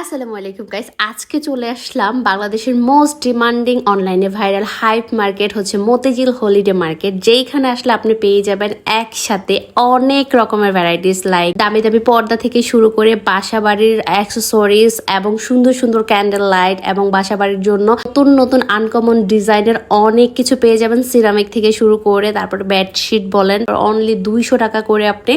আসসালামু আলাইকুম গাইস আজকে চলে আসলাম বাংলাদেশের মোস্ট ডিমান্ডিং অনলাইনে ভাইরাল হাইপ মার্কেট হচ্ছে মতিঝিল হলিডে মার্কেট যেইখানে আসলে আপনি পেয়ে যাবেন একসাথে অনেক রকমের ভ্যারাইটিস লাইক দামি দামি পর্দা থেকে শুরু করে বাসা বাড়ির অ্যাক্সেসরিজ এবং সুন্দর সুন্দর ক্যান্ডেল লাইট এবং বাসা বাড়ির জন্য নতুন নতুন আনকমন ডিজাইনের অনেক কিছু পেয়ে যাবেন। সিরামিক থেকে শুরু করে তারপর বেডশিট বলেন অনলি দুইশো টাকা করে আপনি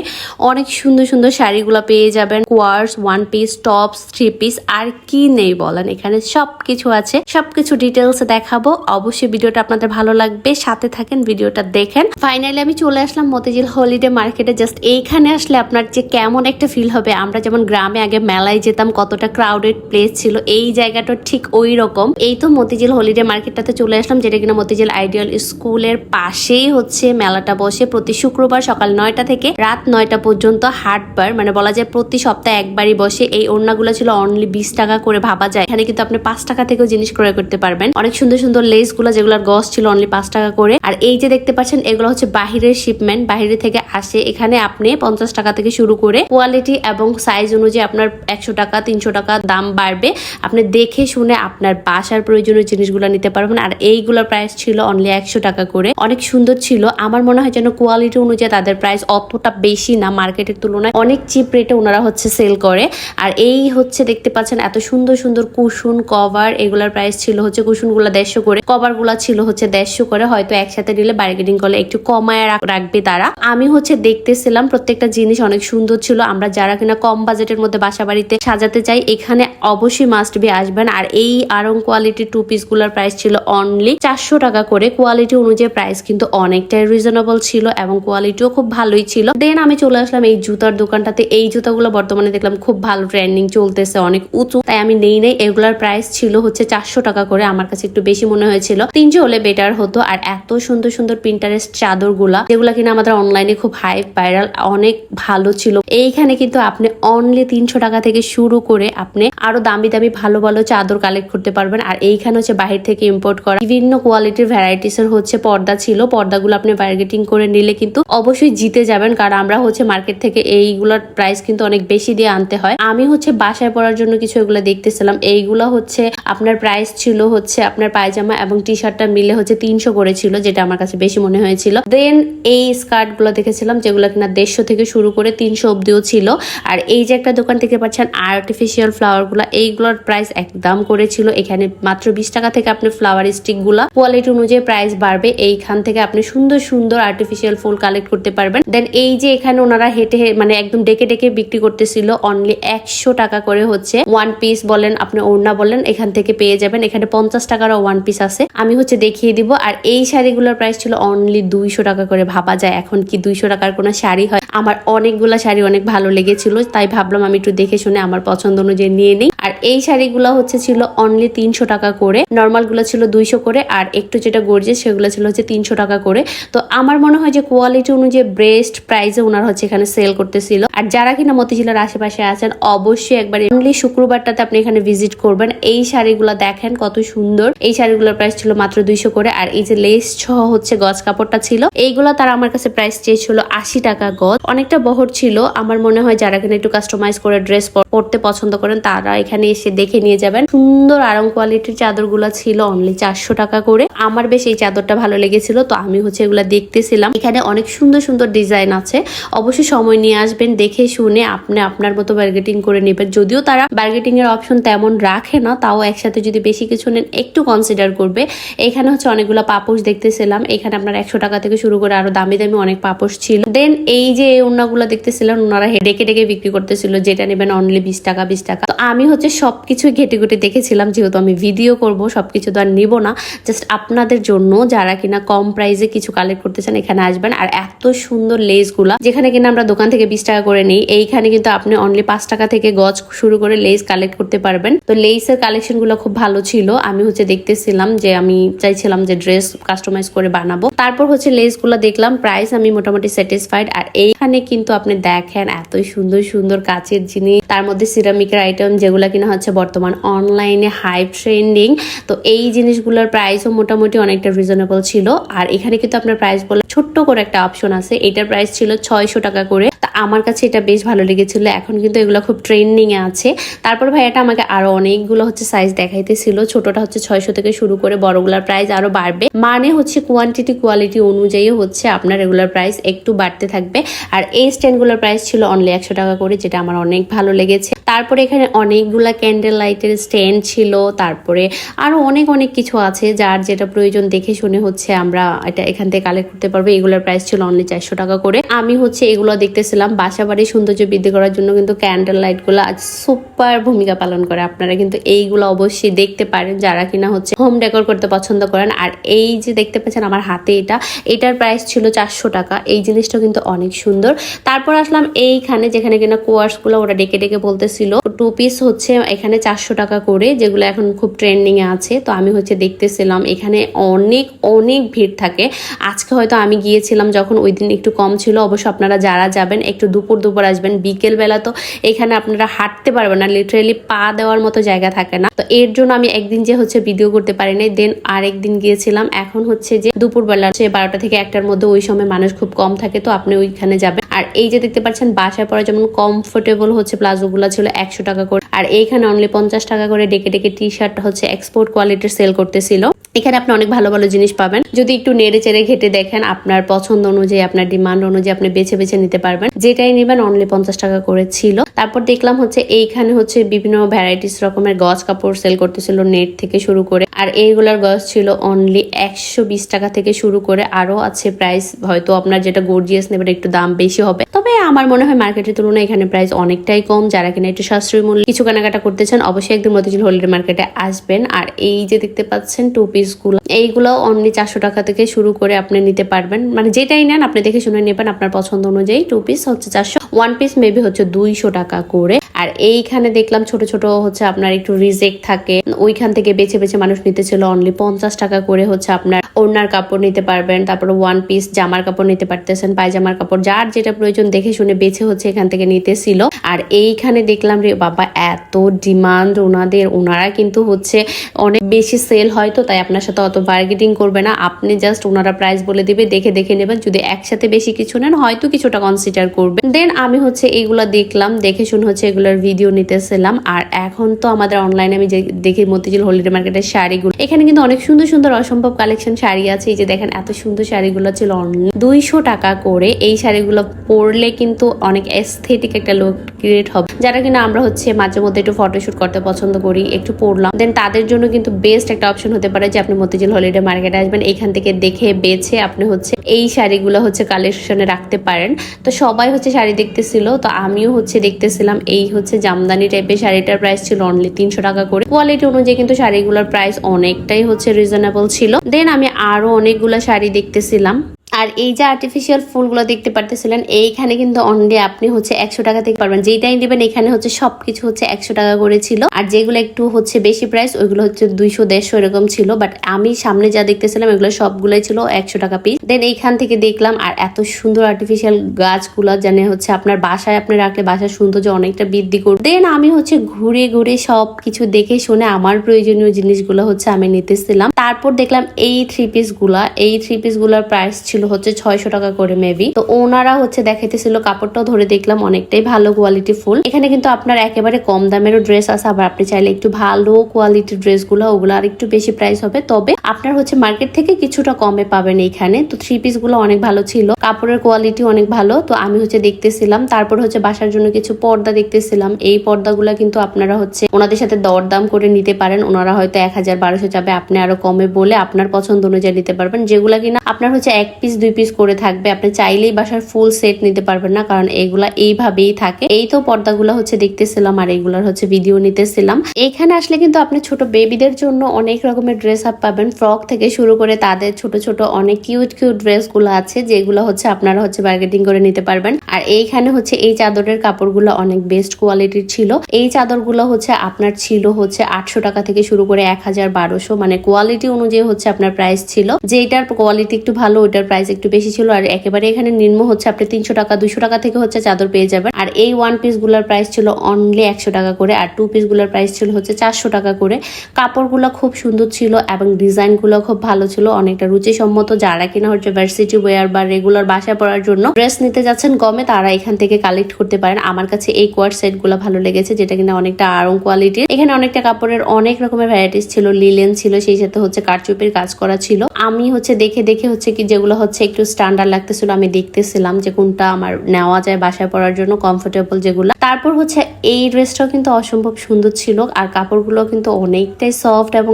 অনেক সুন্দর সুন্দর শাড়িগুলো পেয়ে যাবেন। Quartz one piece tops three piece আর কি নেই বলেন, এখানে সব কিছু আছে। সবকিছু ডিটেলস দেখাবো। অবশ্যই ভিডিওটা আপনাদের ভালো লাগবে। সাথে থাকেন, ভিডিওটা দেখেন। ফাইনালি আমি চলে আসলাম মতিঝিল হলিডে মার্কেটে জাস্ট এইখানে আসলে আপনার যে কেমন একটা ফিল হবে। আমরা যেমন গ্রামে আগে মেলায় যেতাম, কতটা ক্রাউডেড প্লেস ছিল, এই জায়গাটা ঠিক ওই রকম এই তো মতিঝিল হলিডে মার্কেটটাতে চলে আসলাম, যেটা কিনা মতিঝিল আইডিয়াল স্কুলের পাশেই হচ্ছে মেলাটা বসে। প্রতি শুক্রবার সকাল নয়টা থেকে রাত নয়টা পর্যন্ত হাটবার মানে বলা যায় প্রতি সপ্তাহে একবারই বসে। এই ওড়নাগুলো ছিল অনলি বিশ টাকা করে ভাবা যায়। এখানে কিন্তু আপনি পাঁচ টাকা থেকেও জিনিস ক্রয় করতে পারবেন। অনেক সুন্দর সুন্দর লেসগুলো যেগুলোর গস ছিল অনলি পাঁচ টাকা করে। আর এই যে দেখতে পাচ্ছেন, এগুলো হচ্ছে বাহিরের শিপমেন্ট বাহিরে থেকে আসে। এখানে আপনি পঞ্চাশ টাকা থেকে শুরু করে কোয়ালিটি এবং সাইজ অনুযায়ী আপনার একশো টাকা, তিনশো টাকা দাম বাড়বে। আপনি দেখে শুনে আপনার বাসার প্রয়োজনীয় জিনিসগুলো নিতে পারবেন। আর এইগুলোর প্রাইস ছিল অনলি একশো টাকা করে। অনেক সুন্দর ছিল। আমার মনে হয় যেন কোয়ালিটি অনুযায়ী তাদের প্রাইস অতটা বেশি না মার্কেটের তুলনায়। অনেক চিপ রেটে ওনারা হচ্ছে সেল করে। আর এই হচ্ছে দেখতে পাচ্ছেন এত সুন্দর সুন্দর কুশন কভার, এগুলার প্রাইস ছিল হচ্ছে কুসুন কুশনগুলো দেড়শো করে। কভারগুলা ছিল হচ্ছে দেড়শো করে, হয়তো একসাথে নিলে বার্গেনিং করলে একটু কমায় রাখবে তারা। আমি হচ্ছে দেখতেছিলাম প্রত্যেকটা জিনিস অনেক সুন্দর ছিল। আমরা যারা কিনা কম বাজেটের মধ্যে বাসা বাড়িতে সাজাতে চাই, এখানে অবশ্যই মাস্ট বি আসবেন। আর এই আরং কোয়ালিটি টু পিসগুলার প্রাইস ছিল অনলি চারশো টাকা করে। কোয়ালিটি অনুযায়ী প্রাইস কিন্তু অনেকটাই রিজনেবল ছিল এবং কোয়ালিটিও খুব ভালোই ছিল। দেন আমি চলে আসলাম এই জুতার দোকানটাতে। এই জুতাগুলো বর্তমানে দেখলাম খুব ভালো ট্রেন্ডিং চলতেছে অনেক। উঁচু, তাই আমি নেই নেই। এগুলার প্রাইস ছিল হচ্ছে চারশো টাকা করে। আমার কাছে একটু বেশি মনে হয়েছিল। তিনশো হলে বেটার হতো। আর এত সুন্দর সুন্দর প্রিন্টারেস্ট চাদরগুলা যেগুলা কিনা আমাদের অনলাইনে খুব হাই ভাইরাল অনেক ভালো ছিল। এইখানে কিন্তু আপনি অনলি তিনশো টাকা থেকে শুরু করে আপনি আরও দামি দামি, ভালো ভালো চাদর কালেক্ট করতে পারবেন। আর এইখানে হচ্ছে বাহির থেকে ইম্পোর্ট করা বিভিন্ন কোয়ালিটির ভ্যারাইটিস এর হচ্ছে পর্দা ছিল। পর্দাগুলো আপনি বার্গেটিং করে নিলে কিন্তু অবশ্যই জিতে যাবেন। কারণ আমরা হচ্ছে মার্কেট থেকে এইগুলোর প্রাইস কিন্তু অনেক বেশি দিয়ে আনতে হয়। আমি হচ্ছে বাসায় পরার জন্য কিছু এগুলো দেখতেছিলাম। এইগুলো হচ্ছে আপনার প্রাইস ছিল হচ্ছে আপনার পায়জামা এবং টি শার্টটা মিলে হচ্ছে তিনশো করে ছিল, যেটা আমার কাছে বেশি মনে হয়েছিল। দেন এই স্কার্টগুলো দেখেছিলাম, যেগুলো কিনা দেড়শো থেকে শুরু করে তিনশো অব্দিও ছিল। আর এই যে একটা দোকান থেকে পাচ্ছেন আর্টিফিশিয়াল ফ্লাওয়ারগুলা, এইগুলোর প্রাইস একদম করেছিল এখানে মাত্র বিশ টাকা থেকে আপনি ফ্লাওয়ার স্টিকগুলা কোয়ালিটি অনুযায়ী প্রাইস বাড়বে। এইখান থেকে আপনি সুন্দর সুন্দর আর্টিফিশিয়াল ফুল কালেক্ট করতে পারবেন। দেন এই যে এখানে ওনারা হেঁটে মানে একদম ডেকে ডেকে বিক্রি করতেছিল অনলি একশো টাকা করে হচ্ছে ওয়ান পিস বলেন আপনি ওড়না বলেন, এখান থেকে পেয়ে যাবেন। এখানে পঞ্চাশ টাকারও ওয়ান পিস আছে। আমি হচ্ছে দেখিয়ে দিব, আর এই শাড়িগুলোর প্রাইস ছিল অনলি দুইশো টাকা করে। ভাবা যায় এখন কি দুইশো টাকার কোনো শাড়ি হয়। আমার অনেকগুলা শাড়ি অনেক ভালো লেগেছিল, তাই ভাবলাম আমি একটু দেখে শুনে আমার পছন্দ অনুযায়ী নিয়ে নিই। আর এই শাড়িগুলো হচ্ছে ছিল অনলি তিনশো টাকা করে। নর্মালগুলো ছিল দুইশো করে, আর একটু যেটা গর্জে সেগুলো ছিল হচ্ছে তিনশো টাকা করে। তো আমার মনে হয় যে কোয়ালিটি অনুযায়ী বেস্ট প্রাইসে ওনার হচ্ছে এখানে সেল করতেছিল। আর যারা কিনা মতিঝিলের আশেপাশে আছেন, অবশ্যই একবার অনলি শুক্রবারটাতে আপনি এখানে ভিজিট করবেন। এই শাড়িগুলো দেখেন কত সুন্দর। এই শাড়িগুলোর প্রাইস ছিল মাত্র দুইশো করে। আর এই যে লেস সহ হচ্ছে গজ কাপড়টা ছিল, এইগুলো তারা আমার কাছে প্রাইস চেয়েছিল আশি টাকা গজ। অনেকটা বহর ছিল। আমার মনে হয় যারা এখানে একটু কাস্টমাইজ করে ড্রেস পরতে পছন্দ করেন, তারা এখানে এসে দেখে নিয়ে যাবেন। সুন্দর আরং কোয়ালিটির চাদরগুলো ছিল অনলি চারশো টাকা করে। আমার বেশ এই চাদরটা ভালো লেগেছিল, তো আমি হচ্ছে এগুলা দেখতেছিলাম। এখানে অনেক সুন্দর সুন্দর ডিজাইন আছে। অবশ্যই সময় নিয়ে আসবেন, দেখে শুনে আপনি আপনার মতো বার্গেটিং করে নেবেন। যদিও তারা বার্গেটিং এর অপশন তেমন রাখে না, তাও একসাথে যদি বেশি কিছু নেন, একটু কনসিডার করবে। এখানে হচ্ছে অনেকগুলো পাপোশ দেখতেছিলাম, এখানে আপনার একশো টাকা থেকে শুরু করে আরও দামি দামি অনেক পাপোশ ছিল। দেন এই যে ওনাগুলো দেখতেছিলেন ওনারা ডেকে ডেকে বিক্রি করতেছিল, যেটা নেবেন অনলি বিশ টাকা বিশ টাকা। তো আমি হচ্ছে সবকিছুই ঘেটে ঘেটে দেখেছিলাম, যেহেতু আমি ভিডিও করব, সবকিছু তো আর নিব না। জাস্ট আপনাদের জন্য যারা কিনা কম প্রাইসে কিছু কালেক্ট করতে চান, এখানে আসবেন। আর এত সুন্দর লেসগুলা, যেখানে কিনা আমরা দোকান থেকে বিশ টাকা করে নিই, এইখানে কিন্তু আপনি অনলি পাঁচ টাকা থেকে গজ শুরু করে লেস কালেক্ট করতে পারবেন। তো লেসের কালেকশনগুলো খুব ভালো ছিল। আমি হচ্ছে দেখতেছিলাম যে আমি চাইছিলাম যে ড্রেস কাস্টমাইজ করে বানাবো। তারপর হচ্ছে লেসগুলো দেখলাম প্রাইস আমি মোটামুটি স্যাটিসফাইড আর এইখানে কিন্তু আপনি দেখেন এত সুন্দর সুন্দর কাচের জিনিস। তার মধ্যে সিরামিকের আইটেম যেগুলা কিনা হচ্ছে বর্তমান অনলাইনে হাই ট্রেন্ডিং তো এই জিনিসগুলোর প্রাইসও মোটামুটি অনেকটা রিজনেবল ছিল। আর এখানে কিন্তু আপনার প্রাইস বলে ছোট্ট করে একটা অপশন আছে। এটার প্রাইস ছিল ছয়শো টাকা করে। তা আমার কাছে এটা বেশ ভালো লেগেছিল। এখন কিন্তু এগুলো খুব ট্রেন্ডিং এ আছে। তারপর ভাইয়াটা আমাকে আরও অনেকগুলো হচ্ছে সাইজ দেখাইতেছিল। ছোটটা হচ্ছে ছয়শো থেকে শুরু করে বড়গুলার প্রাইস আরও বাড়বে। মানে হচ্ছে কোয়ান্টিটি কোয়ালিটি অনুযায়ী হচ্ছে আপনার রেগুলার প্রাইস একটু বাড়তে থাকবে। আর এই স্ট্যান্ডগুলোর প্রাইস ছিল অনলি একশো টাকা করে, যেটা আমার অনেক ভালো লেগেছে। তারপরে এখানে অনেকগুলা ক্যান্ডেল লাইটের স্ট্যান্ড ছিল, তারপরে আরও অনেক অনেক কিছু আছে যার যেটা প্রয়োজন দেখে শুনে হচ্ছে আমরা এটা এখান থেকে কালেক্ট করতে পারব। এগুলোর প্রাইস ছিল অনলি চারশো টাকা করে। আমি হচ্ছে এগুলো দেখতেছিলাম বাসা বাড়ির সৌন্দর্য বৃদ্ধি করার জন্য কিন্তু ক্যান্ডেল লাইটগুলো সুপার ভূমিকা পালন করে। আপনারা কিন্তু এইগুলো অবশ্যই দেখতে পারেন, যারা কিনা হচ্ছে হোম ডেকোর করতে পছন্দ করেন। আর এই যে দেখতে পাচ্ছেন আমার হাতে এটা, এটার প্রাইস ছিল চারশো টাকা। এই জিনিসটা কিন্তু অনেক সুন্দর। তারপর আসলাম এইখানে, যেখানে কিনা কোয়ার্সগুলো ওরা ডেকে ডেকে বলতেছিল টু পিস হচ্ছে এখানে চারশো টাকা করে, যেগুলো এখন খুব ট্রেন্ডিং এ আছে। তো আমি হচ্ছে দেখতেছিলাম, এখানে অনেক অনেক ভিড় থাকে। আজকে হয়তো আমি গিয়েছিলাম যখন ওই দিন একটু কম ছিল। অবশ্য আপনারা যারা যাবেন, একটু দুপুর দুপুর আসবেন বিকেল বেলা তো এখানে আপনারা হাঁটতে পারবেন না লিটারেলি পা দেওয়ার মতো জায়গা থাকে না। তো এর জন্য আমি একদিন যে হচ্ছে ভিডিও করতে পারি নাই দেন আরেকদিন গিয়েছিলাম। এখন হচ্ছে যে দুপুরবেলা হচ্ছে বারোটা থেকে একটার মধ্যে ওই সময় মানুষ খুব কম থাকে, তো আপনি ওইখানে যাবেন। আর এই যে দেখতে পাচ্ছেন, বাসায় পরে যেমন কমফোর্টেবল হচ্ছে প্লাজো গুলা ছিল একশো টাকা করে। আর এইখানে অনলি পঞ্চাশ টাকা করে ডেকে ডেকে টি শার্ট হচ্ছে এক্সপোর্ট কোয়ালিটির সেল করতেছিল। এখানে আপনি অনেক ভালো ভালো জিনিস পাবেন। যদি একটু নেড়ে চেড়ে ঘেটে দেখেন, আপনার পছন্দ অনুযায়ী, আপনার ডিমান্ড অনুযায়ী আপনি বেছে বেছে নিতে পারবেন। যেটাই নেবেন অনলি পঞ্চাশ টাকা করে ছিল তারপর দেখলাম হচ্ছে এইখানে হচ্ছে বিভিন্ন ভ্যারাইটিস রকমের গজ কাপড় সেল করতেছিল নেট থেকে শুরু করে। আর এইগুলার গজ ছিল অনলি একশো বিশ টাকা থেকে শুরু করে। আরও আছে প্রাইস হয়তো আপনার যেটা গর্জিয়াস নেবেন, একটু দাম বেশি হবে। তবে আমার মনে হয় মার্কেটের তুলনায় এখানে প্রাইস অনেকটাই কম। যারা কিনা একটু সাশ্রয়ী মূল্য কিছু কেনাকাটা করতে চান, অবশ্যই একদম মতিঝিল হলিডে মার্কেটে আসবেন। আর এই যে দেখতে পাচ্ছেন টু পিসগুলো এইগুলো অনলি চারশো টাকা থেকে শুরু করে আপনি নিতে পারবেন। মানে যেটাই নেন, আপনি দেখে শুনে নেবেন আপনার পছন্দ অনুযায়ী টু পিস হচ্ছে চারশো। ওয়ান পিস মেবি হচ্ছে দুইশো টাকা করে। আর এইখানে দেখলাম ছোট ছোট হচ্ছে আপনার একটু রিজেক্ট থাকে। ওইখান থেকে বেছে বেছে মানুষ নিতে ছিল অনলি পঞ্চাশ টাকা করে হচ্ছে আপনার ওড়নার কাপড় নিতে পারবেন। তারপর ওয়ান পিস জামার কাপড় নিতে পারতেছেন, পায়জামার কাপড়, যার যেটা প্রয়োজন দেখে শুনে বেছে হচ্ছে এখান থেকে নিতেছিল। আর এইখানে দেখলাম রে বাবা, এত ডিমান্ড ওনাদের। ওনারা কিন্তু হচ্ছে অনেক বেশি সেল হয় তো, তাই আপনার সাথে অত বার্গেটিং করবে না। আপনি জাস্ট ওনারা প্রাইস বলে দিবে, দেখে দেখে নেবেন। যদি একসাথে বেশি কিছু নেন, হয়তো কিছুটা কনসিডার করবেন। দেন আমি হচ্ছে এইগুলো দেখলাম, দেখে শুনে হচ্ছে এগুলোর ভিডিও নিতেছিলাম। আর এখন তো আমাদের অনলাইনে আমি যে দেখি মতিঝিল হলিডে মার্কেটের শাড়িগুলো, এখানে কিন্তু অনেক সুন্দর সুন্দর অসম্ভব কালেকশন শাড়ি আছে। এই যে দেখেন, এত সুন্দর শাড়িগুলো ছিল অনলি দুইশো টাকা করে এই শাড়িগুলো পরলে কিন্তু অনেক এস্থেটিক একটা লুক ক্রিয়েট হবে। যারা কিনা আমরা হচ্ছে মাঝে মধ্যে একটু ফটোশুট করতে পছন্দ করি, একটু পরলাম দেন তাদের জন্য কিন্তু বেস্ট একটা অপশন হতে পারে যে আপনি মতিঝিল হলিডে মার্কেটে আসবেন, এখান থেকে দেখে বেছে আপনি হচ্ছে এই শাড়িগুলো হচ্ছে কালেকশনে রাখতে পারেন। তো সবাই হচ্ছে শাড়ি দেখতেছিল, তো আমিও হচ্ছে দেখতেছিলাম এই হচ্ছে জামদানি টাইপের শাড়িটার প্রাইস ছিল অনলি তিনশো টাকা করে। কোয়ালিটি অনুযায়ী কিন্তু শাড়িগুলোর প্রাইস অনেকটাই হচ্ছে রিজনেবল ছিল। দেন আমি আরও অনেকগুলো শাড়ি দেখতেছিলাম। আর এই যে আর্টিফিশিয়াল ফুলগুলো দেখতে পারতেছিলেন, এইখানে কিন্তু অনলি আপনি হচ্ছে একশো টাকা থেকে পারবেন। যেটাই নেবেন, এখানে হচ্ছে সবকিছু হচ্ছে একশো টাকা করে ছিল। আর যেগুলো একটু হচ্ছে বেশি প্রাইস ওইগুলো হচ্ছে দুইশো, দেড়শো এরকম ছিল। বাট আমি সামনে যা দেখতেছিলাম, এগুলো সবগুলোই ছিল একশো টাকা পিস দেন এইখান থেকে দেখলাম, আর এত সুন্দর আর্টিফিশিয়াল গাছগুলো জানে হচ্ছে আপনার বাসায় আপনি রাখলে বাসার সৌন্দর্য অনেকটা বৃদ্ধি করবে। দেন আমি হচ্ছে ঘুরে ঘুরে সব কিছু দেখে শুনে আমার প্রয়োজনীয় জিনিসগুলো হচ্ছে আমি নিতেছিলাম। তারপর দেখলাম এই থ্রি পিসগুলা, এই থ্রি পিসগুলার প্রাইস ছিল হচ্ছে ছয়শো টাকা করে মেবি তো ওনারা হচ্ছে দেখাইতেছিল, কাপড়টাও ধরে দেখলাম অনেকটাই ভালো কোয়ালিটি ফুল। এখানে কিন্তু আপনার একেবারে কম দামেরও ড্রেস আছে, আবার আপনি চাইলে একটু ভালো কোয়ালিটির ড্রেসগুলো ওগুলো আর একটু বেশি প্রাইস হবে। তবে আপনার হচ্ছে মার্কেট থেকে কিছুটা কমে পাবেন এইখানে তো থ্রি পিসগুলো অনেক ভালো ছিল, কাপড়ের কোয়ালিটি অনেক ভালো। তো আমি হচ্ছে দেখতেছিলাম, তারপর হচ্ছে বাসার জন্য কিছু পর্দা দেখতেছিলাম। এই পর্দাগুলো কিন্তু আপনারা হচ্ছে ওনাদের সাথে দরদাম করে নিতে পারেন। ওনারা হয়তো এক হাজার বারোশো যাবে আপনি আরও কমে বলে আপনার পছন্দ অনুযায়ী নিতে পারবেন। যেগুলা কিনা আপনার হচ্ছে এক পিস দুই পিস করে থাকবে। আপনি চাইলেই বাসার ফুল সেট নিতে পারবেন না, কারণ এগুলা এইভাবেই থাকে। এই তো পর্দাগুলো হচ্ছে দেখতেছিলাম আর এগুলার হচ্ছে ভিডিও নিতেছিলাম। এখানে আসলে কিন্তু আপনি ছোট বেবিদের জন্য অনেক রকমের ড্রেস আপ পাবেন। ফ্রক থেকে শুরু করে তাদের ছোট ছোট অনেক কিউট কিউট ড্রেসগুলো আছে, যেগুলো হচ্ছে আপনারা হচ্ছে বার্গেটিং করে নিতে পারবেন। আর এইখানে হচ্ছে এই চাদরের কাপড়গুলো অনেক বেস্ট কোয়ালিটির ছিল। এই চাদরগুলো হচ্ছে আপনার ছিল হচ্ছে আটশো টাকা থেকে শুরু করে এক হাজার বারোশো। মানে কোয়ালিটি অনুযায়ী হচ্ছে আপনার প্রাইস ছিল। যেটার কোয়ালিটি একটু ভালো, ওইটার প্রাইস প্রাইস একটু বেশি ছিল আর একেবারে এখানে নিম্ন হচ্ছে, আপনি তিনশো টাকা, দুশো টাকা থেকে হচ্ছে চাদর পেয়ে যাবেন। আর এই ওয়ান পিসগুলার প্রাইস ছিল অনলি একশো টাকা করে, আর টু পিসগুলার প্রাইস ছিল হচ্ছে চারশো টাকা করে। কাপড়গুলো খুব সুন্দর ছিল এবং ডিজাইনগুলো খুব ভালো ছিল, অনেকটা রুচিসম্মত। যারা কিনা হচ্ছে ভার্সিটি ওয়্যার বা রেগুলার বাসায় পড়ার জন্য ড্রেস নিতে যাচ্ছেন গমে, তারা এখান থেকে কালেক্ট করতে পারেন। আমার কাছে এই কোয়ার সেটগুলো ভালো লেগেছে, যেটা কিনা অনেকটা আরং কোয়ালিটির এখানে অনেকটা কাপড়ের অনেক রকমের ভ্যারাইটিস ছিল লিলেন ছিল, সেই সাথে হচ্ছে কারচুপির কাজ করা ছিল। আমি হচ্ছে দেখে দেখে হচ্ছে কি যেগুলো হচ্ছে একটু স্ট্যান্ডার্ড লাগতেছিল, আমি দেখতেছিলাম যে কোনটা আমার নেওয়া যায় বাসায় পরার জন্য কমফোর্টেবল যেগুলো। তারপর হচ্ছে এই ড্রেসটাও কিন্তু অসম্ভব সুন্দর ছিল আর কাপড়গুলো কিন্তু অনেকটাই সফট এবং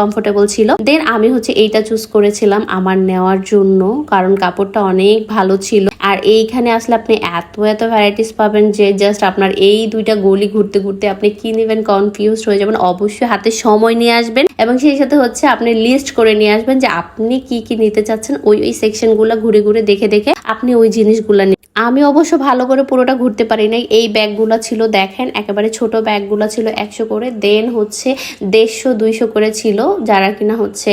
কমফোর্টেবল ছিল। দেন আমি হচ্ছে এইটা চুজ করেছিলাম আমার নেওয়ার জন্য, কারণ কাপড়টা অনেক ভালো ছিল। আর এইখানে আসলে আপনি এত এত ভ্যারাইটিস পাবেন যে জাস্ট আপনার এই দুইটা গলি ঘুরতে ঘুরতে আপনি কি নেবেন কনফিউজ হয়ে যাবেন। অবশ্যই হাতে সময় নিয়ে আসবেন এবং সেই সাথে হচ্ছে আপনি লিস্ট করে নিয়ে আসবেন যে আপনি কি কি নিতে চাচ্ছেন, ওই ওই সেকশনগুলো ঘুরে ঘুরে দেখে দেখে আপনি ওই জিনিসগুলো নিন। আমি অবশ্য ভালো করে পুরোটা ঘুরতে পারি নাই। এই ব্যাগগুলো ছিল, দেখেন, একেবারে ছোট ব্যাগগুলো ছিল একশো করে। দেন হচ্ছে দেড়শো, দুইশো করে ছিল। যারা কিনা হচ্ছে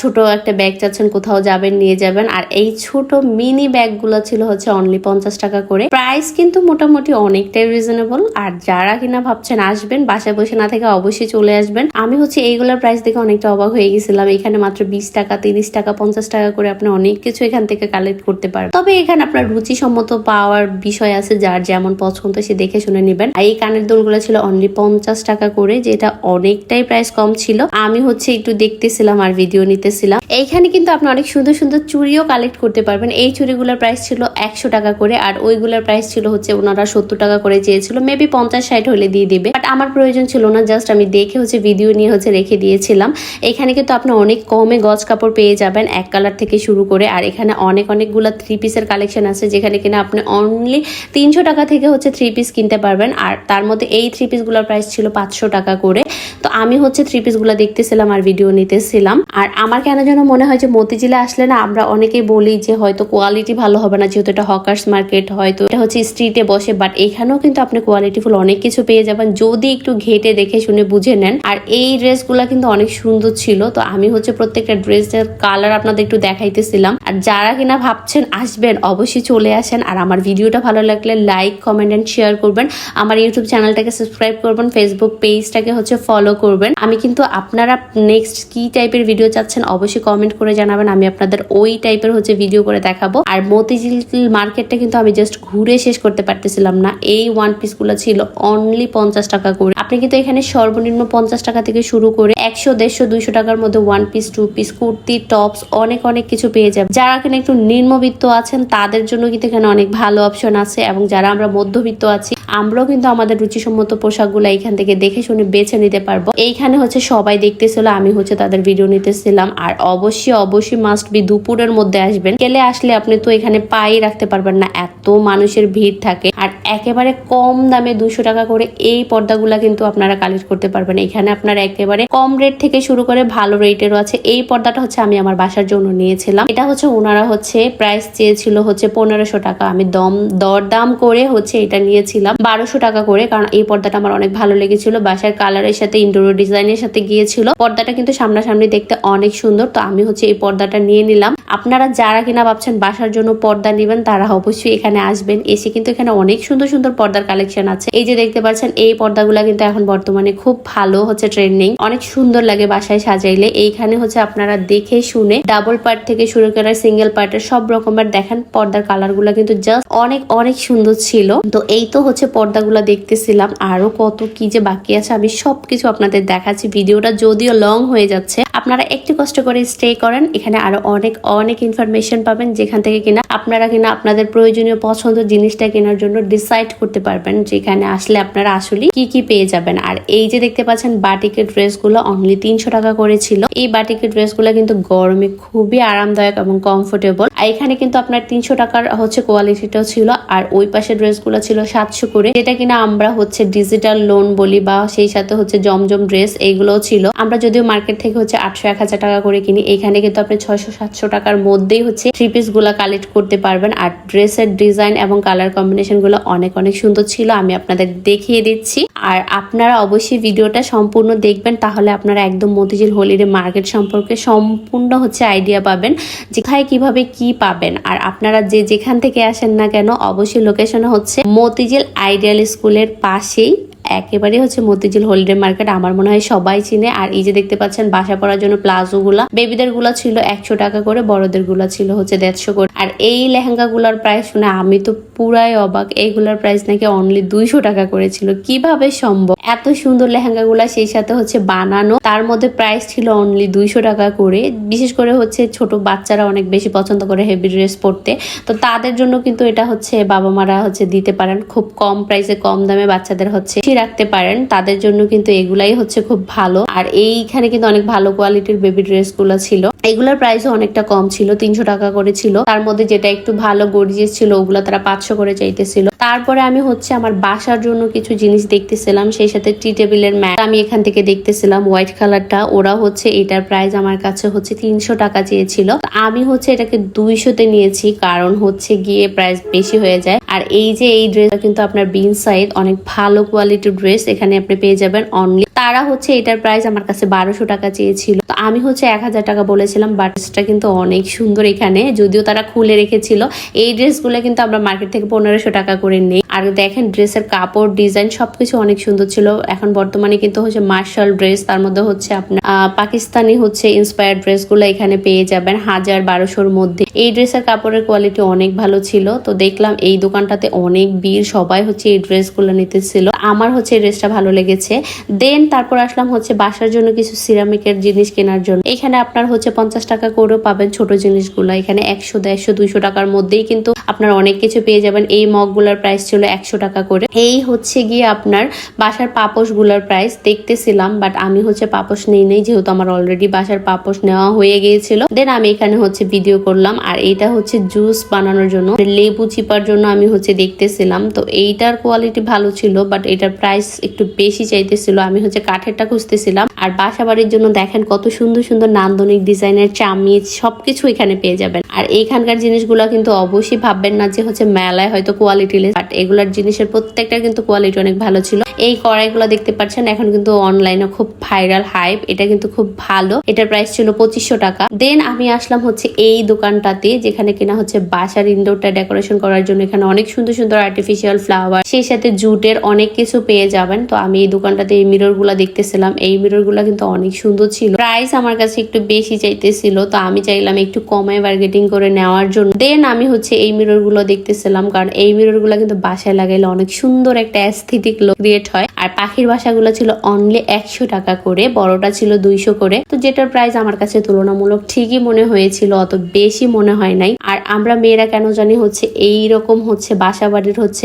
ছোট একটা ব্যাগ চাচ্ছেন, কোথাও যাবেন, নিয়ে যাবেন। আর এই ছোট মিনি ব্যাগগুলো ছিল হচ্ছে অনলি পঞ্চাশ টাকা করে। প্রাইস কিন্তু মোটামুটি অনেকটাই রিজনেবল আর যারা কিনা ভাবছেন আসবেন, বাসায় বসে না থেকে অবশ্যই চলে আসবেন। আমি হচ্ছে এইগুলোর প্রাইস দেখে অনেকটা অবাক হয়ে গেছিলাম। এখানে মাত্র বিশ টাকা, তিরিশ টাকা, পঞ্চাশ টাকা করে আপনি অনেক কিছু এখান থেকে কালেক্ট করতে পারবেন তবে এখানে আপনার রুচিসম্মত পাওয়ার বিষয় আছে, যার যেমন পছন্দ সে দেখে শুনে নেবেন। আর এই কানের দুলগুলো ছিল অনলি পঞ্চাশ টাকা করে, যেটা অনেকটাই প্রাইস কম ছিল। আমি হচ্ছে একটু দেখতেছিলাম আর ভিডিও নিতেছিলাম। এইখানে কিন্তু আপনি অনেক সুন্দর সুন্দর চুড়িও কালেক্ট করতে পারবেন। এই চুড়িগুলোর প্রাইস ছিল একশো টাকা করে, আর ওইগুলোর প্রাইস ছিল হচ্ছে ওনারা সত্তর টাকা করে চেয়েছিল। মেবি পঞ্চাশ ষাট হলে দিয়ে দিবে। বাট আমার প্রয়োজন ছিল না জাস্ট আমি দেখে হচ্ছে ভিডিও নিয়ে হচ্ছে রেখে দিয়েছিলাম। এখানে কিন্তু আপনি অনেক কমে গজ কাপড় পেয়ে যাবেন, এক কালার থেকে শুরু করে। আর এখানে অনেক অনেকগুলো থ্রি পিসের কালেকশন আছে, যেখানে কিনা আপনি অনলি তিনশো টাকা থেকে হচ্ছে থ্রি পিস কিনতে পারবেন। আর তার মধ্যে এই থ্রি পিসগুলোর প্রাইস ছিল পাঁচশো টাকা করে। তো আমি হচ্ছে থ্রি পিসগুলো দেখতেছিলাম আর ভিডিও নিতেছিলাম। আর আমার কেন যেন মনে হয় যে মতিঝিলে আসলে না আমরা অনেকেই বলি যে হয়তো কোয়ালিটি ভালো হবে না, যেহেতু এটা হকার্স মার্কেট হয়তো এটা হচ্ছে স্ট্রিটে বসে বাট এখানেও কিন্তু আপনি কোয়ালিটি ফুল অনেক কিছু পেয়ে যাবেন। যদি একটু ঘেটে দেখে শুনে বুঝে নেন। আর এই ড্রেসগুলো কিন্তু অনেক সুন্দর ছিল। তো আমি হচ্ছে প্রত্যেকটা ড্রেসের কালার আপনাদের একটু দেখাইতেছিলাম। আর যারা কিনা ভাবছেন আসবেন, অবশ্যই চলে আসেন। আর আমার ভিডিওটা ভালো লাগলে লাইক কমেন্ট এন্ড শেয়ার করবেন। আমার ইউটিউব চ্যানেলটাকে সাবস্ক্রাইব করবেন ফেসবুক পেজটাকে হচ্ছে ফলো করবেন। আমি কিন্তু আপনারা নেক্সট কি টাইপের ভিডিও চাচ্ছেন অবশ্যই কমেন্ট করে জানাবেন। আমি আপনাদের ওই টাইপের হচ্ছে ভিডিও করে দেখাবো। আর মতিঝিল মার্কেটটা কিন্তু আমি জাস্ট ঘুরে শেষ করতে পারতেছিলাম না। এই ওয়ান পিসগুলো ছিল অনলি পঞ্চাশ টাকা করে। আপনি কিন্তু এখানে সর্বনিম্ন পঞ্চাশ টাকা থেকে শুরু করে একশো, দেড়শো, দুইশো টাকার মধ্যে one piece two piece kurti tops অনেক অনেক কিছু পেয়ে যাবে যারা কিনা একটু নিম্নবিত্ত আছেন, তাদের জন্য কিন্তু এখানে অনেক ভালো অপশন আছে এবং যারা আমরা মধ্যবিত্ত আছি আমরাও কিন্তু আমাদের রুচিসম্মত পোশাকগুলো এখান থেকে দেখে শুনে বেছে নিতে পারব। এইখানে হচ্ছে সবাই দেখতেছিল, আমি হচ্ছে তাদের ভিডিও নিতেছিলাম। আর অবশ্যই অবশ্যই মাস্ট বি দুপুরের মধ্যে আসবেন। গেলে আসলে আপনি তো এখানে পায়ে রাখতে পারবেন না, এত মানুষের ভিড় থাকে। আর একেবারে কম দামে দুশো টাকা করে এই পর্দাগুলা কিন্তু আপনারা কালেক্ট করতে পারবেন। এখানে আপনারা একেবারে কম রেট থেকে শুরু করে ভালো রেটেরও আছে। এই পর্দাটা হচ্ছে আমি আমার বাসার জন্য নিয়েছিলাম। এটা হচ্ছে ওনারা হচ্ছে প্রাইস চেয়েছিল হচ্ছে পনেরোশো টাকা। আমি দম, দরদাম করে হচ্ছে এটা নিয়েছিলাম। বারোশো টাকা করে, কারণ এই পর্দাটা আমার অনেক ভালো লেগেছিল। বাসার কালারের সাথে ইন্ডোর ডিজাইনের সাথে গিয়েছিল। পর্দাটা কিন্তু সামনাসামনি দেখতে অনেক সুন্দর, তো আমি হচ্ছে এই পর্দাটা নিয়ে নিলাম। আপনারা যারা কিনা ভাবছেন বাসার জন্য পর্দা নেবেন, তারা অবশ্যই এখানে আসবেন। এসে কিন্তু এখানে অনেক সুন্দর সুন্দর পর্দার কালেকশন আছে। এই যে দেখতে পাচ্ছেন, এই পর্দাগুলো কিন্তু এখন বর্তমানে খুব ভালো হচ্ছে ট্রেন্ডিং অনেক সুন্দর লাগে বাসায় সাজাইলে। এইখানে হচ্ছে আপনারা দেখে শুনে ডাবল পার্ট থেকে শুরু করে সিঙ্গেল পার্টের সব রকমের দেখেন, পর্দার কালারগুলা কিন্তু জাস্ট অনেক অনেক সুন্দর ছিল। তো এই তো হচ্ছে পর্দাগুলো দেখতেছিলাম। আরও কত কি যে বাকি আছে, আমি সবকিছু আপনাদের দেখাচ্ছি। ভিডিওটা যদিও লং হয়ে যাচ্ছে, আপনারা একটু কষ্ট করে স্টে করেন। এখানে আরও অনেক অনেক ইনফরমেশন পাবেন যেখান থেকে কিনা আপনারা কিনা আপনাদের প্রয়োজনীয় পছন্দ জিনিসটা কেনার জন্য ডিসাইড করতে পারবেন যেখানে আসলে আপনারা আসলে কি কি পেয়ে যাবেন। আর এই যে দেখতে পাচ্ছেন, বাটিকের ড্রেসগুলো অনলি তিনশো টাকা করে ছিল। এই বাটিকের ড্রেসগুলো কিন্তু গরমে খুবই আরামদায়ক এবং কমফোর্টেবল আর এখানে কিন্তু আপনার তিনশো টাকার হচ্ছে কোয়ালিটিটাও ছিল, আর ওই পাশে ড্রেসগুলো ছিল সাতশো করে, যেটা কিনা আমরা হচ্ছে ডিজিটাল লোন বলি বা সেই সাথে হচ্ছে জমজম ড্রেস এইগুলোও ছিল। আমরা যদিও মার্কেট থেকে হচ্ছে আটশো, এক হাজার টাকা করে কিনি, এখানে কিন্তু আপনি ছয়শো, সাতশো টাকার মধ্যেই হচ্ছে থ্রি পিসগুলা কালেক্ট করতে পারবেন। আর ড্রেসের ডিজাইন এবং কালার কম্বিনেশনগুলো অনেক অনেক সুন্দর ছিল, আমি আপনাদের দেখিয়ে দিচ্ছি। আর আপনারা অবশ্যই ভিডিওটা সম্পূর্ণ দেখবেন, তাহলে আপনারা একদম মতিঝিল হোলিডে মার্কেট সম্পর্কে সম্পূর্ণ হচ্ছে আইডিয়া পাবেন যেখানে কীভাবে কি পাবেন। আর আপনারা যে যেখান থেকে আসেন না কেন, অবশ্যই লোকেশন হচ্ছে মতিঝিল আইডিয়াল স্কুলের পাশেই একেবারে হচ্ছে মতিঝিল হলিডে মার্কেট আমার মনে হয় সবাই চিনে। আর এই যে দেখতে পাচ্ছেন, বাসা পড়ার জন্য প্লাজো গুলা বেবিদেরগুলা ছিল একশো টাকা করে বড়দেরগুলা ছিল হচ্ছে দেড়শো করে। আর এই লেহেঙ্গা গুলার প্রাইস শুনে আমি তো পুরাই অবাক। এইগুলার প্রাইস নাকি অনলি দুইশো টাকা করেছিল কীভাবে সম্ভব? এত সুন্দর লেহেঙ্গা গুলা সেই সাথে হচ্ছে বানানো। তার মধ্যে প্রাইস ছিল অনলি দুইশো টাকা করে। বিশেষ করে হচ্ছে ছোট বাচ্চারা অনেক বেশি পছন্দ করে হেভি ড্রেস পরতে। তো তাদের জন্য কিন্তু এটা হচ্ছে বাবা মারা হচ্ছে দিতে পারেন। খুব কম প্রাইসে কম দামে বাচ্চাদের হচ্ছে। রাখতে পারেন, তাদের জন্য কিন্তু এগুলাই হচ্ছে খুব ভালো। আর এইখানে কিন্তু অনেক ভালো কোয়ালিটির বেবি ড্রেসগুলো ছিল। এগুলোর প্রাইসও অনেকটা কম ছিল, তিনশো টাকা করে ছিল। তার মধ্যে যেটা একটু ভালো গর্জিয়াস ছিল, ওগুলো তারা পাঁচশো করে চাইতেছিল। তারপরে আমি হচ্ছে আমার বাসার জন্য কিছু জিনিস দেখতেছিলাম, সেই সাথে টি টেবিলের ম্যাট আমি এখান থেকে দেখতেছিলাম হোয়াইট কালারটা ওরা হচ্ছে এটার প্রাইস আমার কাছে হচ্ছে তিনশো টাকা চেয়েছিল। আমি হচ্ছে এটাকে দুইশোতে নিয়েছি, কারণ হচ্ছে গিয়ে প্রাইস বেশি হয়ে যায়। আর এই যে এই ড্রেসটা কিন্তু আপনার বিন সাইড অনেক ভালো কোয়ালিটির ড্রেস এখানে আপনি পেয়ে যাবেন। অনলি তারা হচ্ছে এটার প্রাইস আমার কাছে বারোশো টাকা চেয়েছিল। তো আমি হচ্ছে এক হাজার টাকা বলেছিলাম বাট ড্রেসটা কিন্তু অনেক সুন্দর এখানে, যদিও তারা খুলে রেখেছিল। এই ড্রেসগুলো কিন্তু আমরা মার্কেট থেকে পনেরোশো টাকা করে নেই। আর দেখেন ড্রেসের কাপড় ডিজাইন সবকিছু অনেক সুন্দর ছিল। এখন বর্তমানে কিন্তু হচ্ছে মার্শাল ড্রেস তার মধ্যে হচ্ছে আপনার পাকিস্তানি হচ্ছে ইন্সপায়ার্ড ড্রেসগুলো এখানে পেয়ে যাবেন হাজার বারোশোর মধ্যে। এই ড্রেসের কাপড়ের কোয়ালিটি অনেক ভালো ছিল। তো দেখলাম এই দোকানটাতে অনেক ভিড়, সবাই হচ্ছে এই ড্রেসগুলো নিতেছিল। আমার হচ্ছে এই ড্রেসটা ভালো লেগেছে। দেন তারপর আসলাম হচ্ছে বাসার জন্য কিছু সিরামিকের জিনিস কেনার জন্য। এখানে আপনার হচ্ছে পঞ্চাশ টাকা করেও পাবেন ছোট জিনিসগুলো। এখানে একশো, দেড়শো, দুইশো টাকার মধ্যেই কিন্তু আপনার অনেক কিছু পেয়ে যাবেন। এই মগগুলোর প্রাইস ছিল একশো টাকা করে। এই হচ্ছে গিয়ে আপনার বাসার পাপোশগুলার প্রাইস দেখতেছিলাম বাট আমি হচ্ছে পাপোশ নেই নেই, যেহেতু আমার অলরেডি বাসার পাপোশ নেওয়া হয়ে গিয়েছিল। দেন আমি এখানে হচ্ছে ভিডিও করলাম, আর এটা হচ্ছে জুস বানানোর জন্য। লেবু চিপার জন্য আমি হচ্ছে দেখতেছিলাম। তো এইটার কোয়ালিটি ভালো ছিল বাট এটার প্রাইস একটু বেশি চাইতেছিল। আমি হচ্ছে কাঠেরটা খুঁজতেছিলাম। আর বাসা বাড়ির জন্য দেখেন কত সুন্দর সুন্দর নান্দনিক ডিজাইনের চামিচ সবকিছু এখানে পেয়ে যাবেন। আর এইখানকার জিনিসগুলো কিন্তু অবশ্যই ভাববেন না যে হচ্ছে মেলায় হয়তো কোয়ালিটি বাট এগুলার জিনিসের প্রত্যেকটা কিন্তু কোয়ালিটি অনেক ভালো ছিল। এই কড়াইগুলো দেখতে পাচ্ছেন, এখন কিন্তু অনলাইনে খুব ভাইরাল হাইপ এটা কিন্তু খুব ভালো। এটার প্রাইস ছিল পঁচিশশো টাকা। দেন আমি আসলাম হচ্ছে এই দোকানটাতে, যেখানে কিনা হচ্ছে বাসার ইনডোরটা ডেকোরেশন করার জন্য এখানে অনেক সুন্দর সুন্দর আর্টিফিশিয়াল ফ্লাওয়ার সেই সাথে জুটের অনেক কিছু পেয়ে যাবেন। তো আমি এই দোকানটাতে এই মিররগুলা দেখতেছিলাম। এই মিররগুলা কিন্তু অনেক সুন্দর ছিল। প্রাইস আমার কাছে একটু বেশি চাইতেছিল, তো আমি চাইলাম একটু কমায় বার্গেটিং করে নেওয়ার জন্য। দেন আমি হচ্ছে এই মিররগুলো দেখতেছিলাম, কারণ এই মিররগুলা কিন্তু বাসায় লাগাইলে অনেক সুন্দর একটা অ্যাস্থেটিক লুক ক্রিয়েট হয়। আর পাখির বাসাগুলো ছিল অনলি একশো টাকা করে, বড়টা ছিল দুইশো করে। তো যেটার প্রাইস আমার কাছে তুলনামূলক ঠিকই মনে হয়েছিল, অত বেশি মনে হয় নাই। আর আমরা মেয়েরা কেন জানি হচ্ছে এই রকম হচ্ছে বাসা বাড়ির হচ্ছে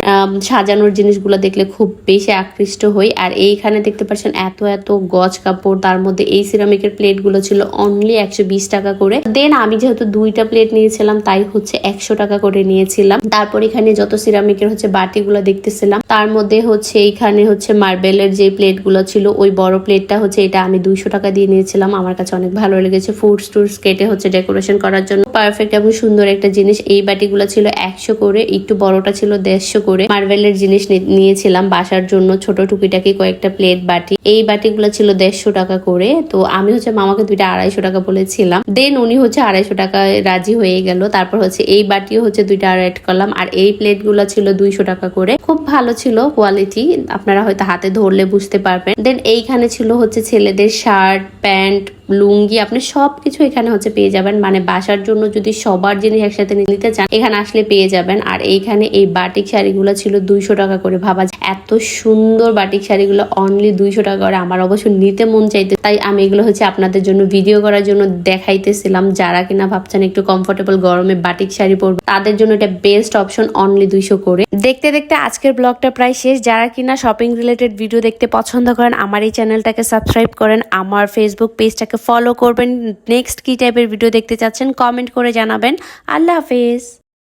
সাজানোর জিনিসগুলো দেখলে খুব বেশি আকৃষ্ট হই। আর এইখানে দেখতে পাচ্ছেন এত এত গজ কাপড়, তার মধ্যে এই সিরামিকের প্লেটগুলো ছিল অনলি একশো বিশ টাকা করে। দেন আমি যেহেতু দুইটা প্লেট নিয়েছিলাম, তাই হচ্ছে একশো টাকা করে নিয়েছিলাম। তারপর এখানে যত সিরামিকের হচ্ছে বাটিগুলো দেখতেছিলাম, তার মধ্যে হচ্ছে এইখানে হচ্ছে মার্বেলের যে প্লেটগুলো ছিল, ওই বড় প্লেটটা হচ্ছে এটা আমি দুইশো টাকা দিয়ে নিয়েছিলাম। আমার কাছে অনেক ভালো লেগেছে। ফুডস টুডস কেটে হচ্ছে ডেকোরেশন করার জন্য। পারফেক্ট এবং সুন্দর একটা জিনিস। এই বাটিগুলো ছিল একশো করে, একটু বড়টা ছিল দেড়শো করে। মার্বেলের জিনিস নিয়েছিলাম বাসার জন্য ছোট টুকিটাকি কয়েকটা প্লেট বাটি। এই বাটিগুলো ছিল দেড়শো টাকা করে। তো আমি হচ্ছে মামাকে দুইটা আড়াইশো টাকা বলেছিলাম। দেন উনি হচ্ছে আড়াইশো টাকায় রাজি হয়ে গেল। তারপর হচ্ছে এই বাটিও হচ্ছে দুইটা অ্যাড করলাম আর এই প্লেটগুলো ছিল দুইশো টাকা করে। খুব ভালো ছিল কোয়ালিটি আপনারা হয়তো হাতে ধরলে বুঝতে পারবেন। দেন এইখানে ছিল হচ্ছে ছেলেদের শার্ট প্যান্ট লুঙ্গি, আপনি সবকিছু এখানে হচ্ছে পেয়ে যাবেন। মানে বাসার জন্য যদি সবার জিনিস একসাথে নিতে চান, এখানে আসলে পেয়ে যাবেন। আর এইখানে এই বাটিক শাড়িগুলো ছিল দুইশো টাকা করে। ভাবা। এত সুন্দর বাটিক শাড়িগুলো অনলি দুইশো টাকা করে। আমার অবশ্য নিতে মন চাইতে, তাই আমি এগুলো হচ্ছে আপনাদের জন্য ভিডিও করার জন্য দেখাইতেছিলাম। যারা কিনা ভাবছেন একটু কমফোর্টেবল গরমে বাটিক শাড়ি পরবে, তাদের জন্য এটা বেস্ট অপশন অনলি দুইশো করে। দেখতে দেখতে আজকের ব্লগটা প্রায় শেষ। যারা কিনা শপিং রিলেটেড ভিডিও দেখতে পছন্দ করেন, আমার এই চ্যানেলটাকে সাবস্ক্রাইব করেন। আমার ফেসবুক পেজটাকে ফলো করবেন। নেক্সট কী টাইপের ভিডিও দেখতে চাচ্ছেন কমেন্ট করে জানাবেন। আল্লাহ হাফেজ।